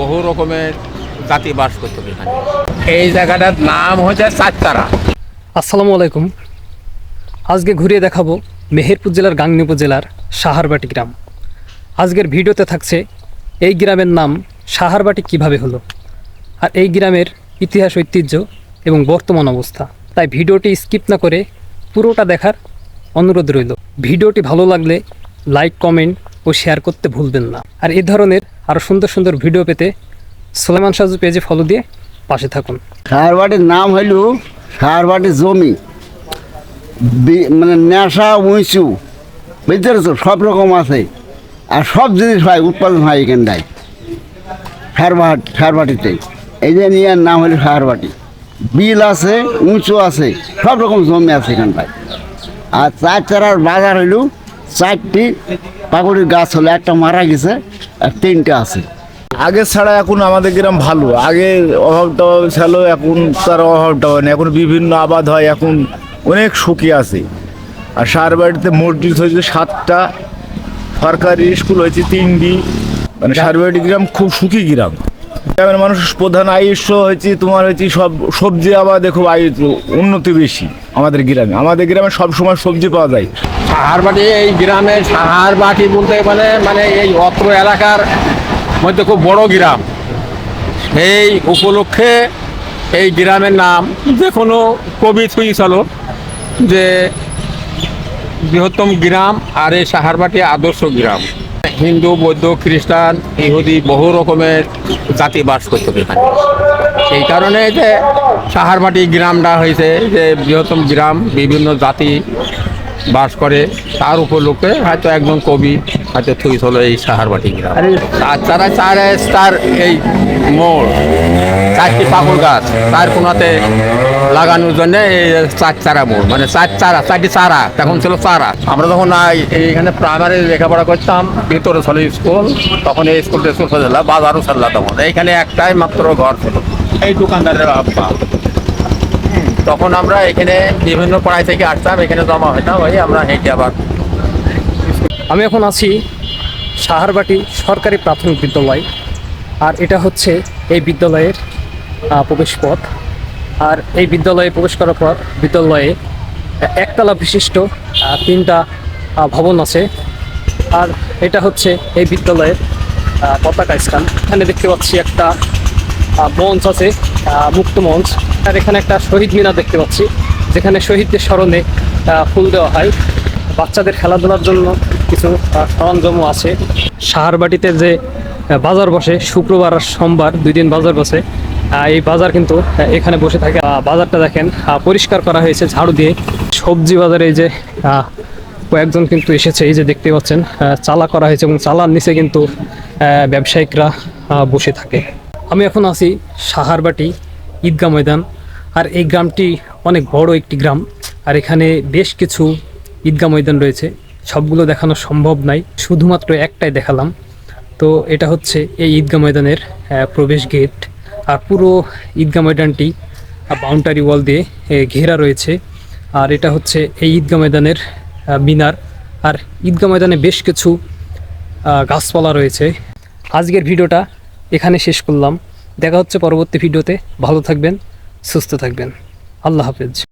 বহু রকমের জাতি বাস করতো এখানে। এই জায়গাটার নাম হচ্ছে চারতারা আসসালামু আলাইকুম। আজকে ঘুরিয়ে দেখাবো মেহেরপুর জেলার গাংনী উপজেলার সাহারবাটি গ্রাম। আজকের ভিডিওতে থাকছে এই গ্রামের নাম সাহারবাটি কীভাবে হলো আর এই গ্রামের ইতিহাস ঐতিহ্য এবং বর্তমান অবস্থা। তাই ভিডিওটি স্কিপ না করে পুরোটা দেখার অনুরোধ রইল। ভিডিওটি ভালো লাগলে লাইক কমেন্ট ও শেয়ার করতে ভুলবেন না। আর এ ধরনের আরও সুন্দর সুন্দর ভিডিও পেতে সোলেমান সাজু পেজে ফলো দিয়ে পাশে থাকুন। সারবাটির নাম হইল সারবাটির জমি। মানে নেশা, উঁচু। বুঝতে পেরেছ? সব রকম আছে। আর সব জিনিস হয় উৎপাদন হয় এখানটায়। সারবাট সারবাটিতে এই যে নিয়ে নাম হলো সারবাটি বিল আছে, উঁচু আছে, সব রকম জমি আছে এখানটায়। আর চার চারার বাজার হইল চারটি পাকুড়ির গাছ হলো, একটা মারা গেছে আর তিনটা আছে। আগে ছাড়া এখন আমাদের গ্রাম ভালো, আগে অভাবটা ছিল, এখন তার অভাবটা হয় না, এখন বিভিন্ন আবাদ হয়, এখন অনেক সুখী আছে। আর সার বাড়িতে মসজিদ হয়েছে সাতটা, সরকারি স্কুল হয়েছে তিনটি মানে সারবাড়ি গ্রাম খুব সুখী গ্রাম। গ্রামের মানুষ প্রধান আয়ুষ্য হয়েছে, তোমার হয়েছে সব, সবজি আবাদে খুব আয়ু উন্নতি বেশি। আমাদের গ্রামে। আমাদের গ্রামে সব সময় সবজি পাওয়া যায়। সাহারবাটি, এই গ্রামে সাহারবাটি বলতে মানে মানে এই অত্র এলাকার মধ্যে খুব বড় গ্রাম। এই উপলক্ষে এই গ্রামের নাম যে কোনো কবি থুইছিল যে বৃহত্তম গ্রাম আর এই সাহারবাটি আদর্শ গ্রাম। হিন্দু, বৌদ্ধ, খ্রিস্টান, ইহুদি বহু রকমের জাতি বাস করতে এখানে। এই কারণে যে সাহারমাটি গ্রামটা হয়েছে, যে বৃহত্তম গ্রাম, বিভিন্ন জাতি বাস করে তার উপলক্ষে হয়তো একজন কবি হয়তো থুই হলো এই সাহারবাটি গ্রাম। আর তারা চার তার এই মোড় চারটি পাকুড় গাছ তার কোনাতে লাগানোর জন্য এই চার চারা মোড় মানে চার চারা চারটি চারা তখন ছিল চারা। আমরা যখন এইখানে প্রাইমারি লেখাপড়া করতাম ভিতরে ছিল স্কুল তখন এই স্কুল স্কুল ছিল বাজারও ছিল তখন। এইখানে একটাই মাত্র ঘর ছিল। এই দোকানদারের আব্বা। তখন আমরা এখানে বিভিন্ন পড়াই থেকে আসতাম, এখানে জমা হইতাম ওই আমরা হেঁটে আবার। আমি এখন আছি সাহারবাটি সরকারি প্রাথমিক বিদ্যালয়, আর এটা হচ্ছে এই বিদ্যালয়ের প্রবেশ পথ আর এই বিদ্যালয়ে প্রবেশ করার পর বিদ্যালয়ে একতলা বিশিষ্ট তিনটা ভবন আছে। আর এটা হচ্ছে এই বিদ্যালয়ের পতাকা স্থান। এখানে দেখতে পাচ্ছি একটা মঞ্চ আছে। মুক্ত মঞ্চ। আর এখানে একটা শহীদ মিনার দেখতে পাচ্ছি, যেখানে শহীদদের স্মরণে ফুল দেওয়া হয়। বাচ্চাদের খেলাধুলার জন্য কিছু সরঞ্জামও আছে। সাহারবাটিতে যে বাজার বসে, শুক্রবার আর সোমবার দুই দিন বাজার বসে। এই বাজার কিন্তু এখানে বসে থাকে। বাজারটা দেখেন পরিষ্কার করা হয়েছে ঝাড়ু দিয়ে। সবজি বাজারে এই যে কয়েকজন কিন্তু এসেছে, এই যে দেখতে পাচ্ছেন চালা করা হয়েছে এবং চালার নিচে কিন্তু ব্যবসায়িকরা বসে থাকে। আমি এখন আছি সাহারবাটি ঈদগাহ ময়দান। আর এই গ্রামটি অনেক বড় একটি গ্রাম। আর এখানে বেশ কিছু ঈদগাহ ময়দান রয়েছে। সবগুলো দেখানো সম্ভব নাই, শুধুমাত্র একটাই দেখালাম। তো এটা হচ্ছে এই ঈদগাহ ময়দানের প্রবেশ গেট। আর পুরো ঈদগাহ ময়দানটি বাউন্ডারি ওয়াল দিয়ে ঘেরা রয়েছে। আর এটা হচ্ছে এই ঈদগাহ ময়দানের মিনার। আর ঈদগাহ ময়দানে বেশ কিছু গাছপালা রয়েছে। আজকের ভিডিওটা এখানে শেষ করলাম। দেখা হচ্ছে পরবর্তী ভিডিওতে। ভালো থাকবেন সুস্থ থাকবেন। আল্লাহ হাফেজ।